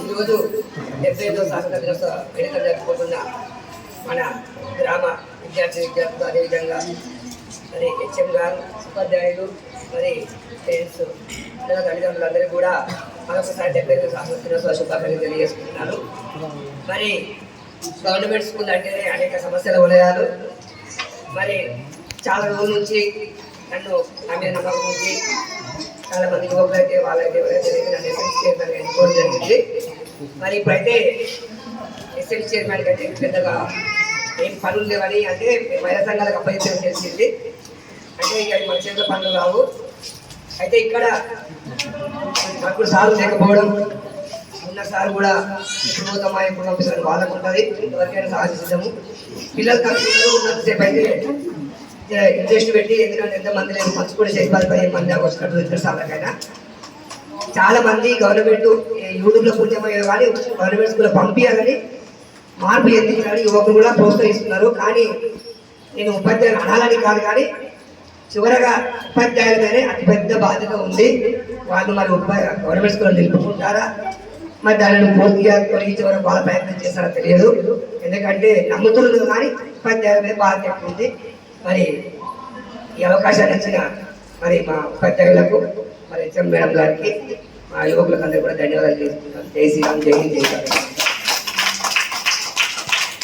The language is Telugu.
ఈరోజు డెబ్బై ఐదో శాసన దినోత్సవ వేడుకలు జరుపుకుంటున్న మన గ్రామ విద్యార్థి విద్యార్థులు అదేవిధంగా మరి హెచ్ఎం గారు ఉపాధ్యాయులు మరి పేరెంట్స్ పిల్లల తల్లిదండ్రులందరూ కూడా మరొకసారి డెబ్బై ఐదో శాసన దినోత్సవ శుభాకాంక్షలు తెలియజేసుకుంటున్నాను. మరి గవర్నమెంట్ స్కూల్ అంటేనే అనేక సమస్యల వలయాలు మరి చాలా రోజుల నుంచి నన్ను నా మీద నమ్మకం ఉంచి చాలా మంది యువకులు అయితే వాళ్ళైతే ఎవరైతే నన్ను చైర్మన్ ఎన్నుకోవడం జరిగింది. మరి ఇప్పుడైతే ఎస్ఎం చైర్మన్ కంటే పెద్దగా ఏం పనులు లేవని అంటే మహిళా సంఘాలకు అప్పగించడం తెలిసింది అంటే ఇక మన చేతిలో పనులు రావు. అయితే ఇక్కడ నాకు సార్లు లేకపోవడం ఉన్న సార్ కూడా వినూతమా కుటుంబ వాళ్ళకు ఉంటుంది. ఎవరికైనా సాధిస్తాము పిల్లలు తరఫున ఉన్నంతసేపు అయితే ఇంట్రెస్ట్ పెట్టి ఎందుకంటే ఎంతమంది లేదు ఖర్చు కూడా చేసి పది పదిహేను మంది దాకా వచ్చినట్టు ఇద్దరు సార్లకైనా చాలా మంది గవర్నమెంట్ యూట్యూబ్లో పూర్తమయ్యే కానీ గవర్నమెంట్ స్కూల్లో పంపించాలని మార్పు ఎత్తించాలని యువకులు కూడా ప్రోత్సహిస్తున్నారు. కానీ నేను ఉపాధ్యాయులు అనాలని కాదు కానీ చివరగా ఉపాధ్యాయులపైనే అతిపెద్ద బాధ్యత ఉంది. వాళ్ళు మరి గవర్నమెంట్ స్కూల్లో నిలుపుకుంటారా? మరి దానిని పూర్తిగా తొలగించే వరకు వాళ్ళ ప్రయత్నం చేస్తారో తెలియదు. ఎందుకంటే నమ్ముతున్నారు కానీ ఉపాధ్యాయుల మీద బాధ్యత ఉంది. మరి ఈ అవకాశాన్ని ఇచ్చిన మరి మా ఉపాధ్యాయులకు మరి హెచ్ఎం మేడం గారికి మా యువకులకు అందరూ కూడా ధన్యవాదాలు చేసుకుంటాను జై శ్రీరామ్ జై హింద్ జై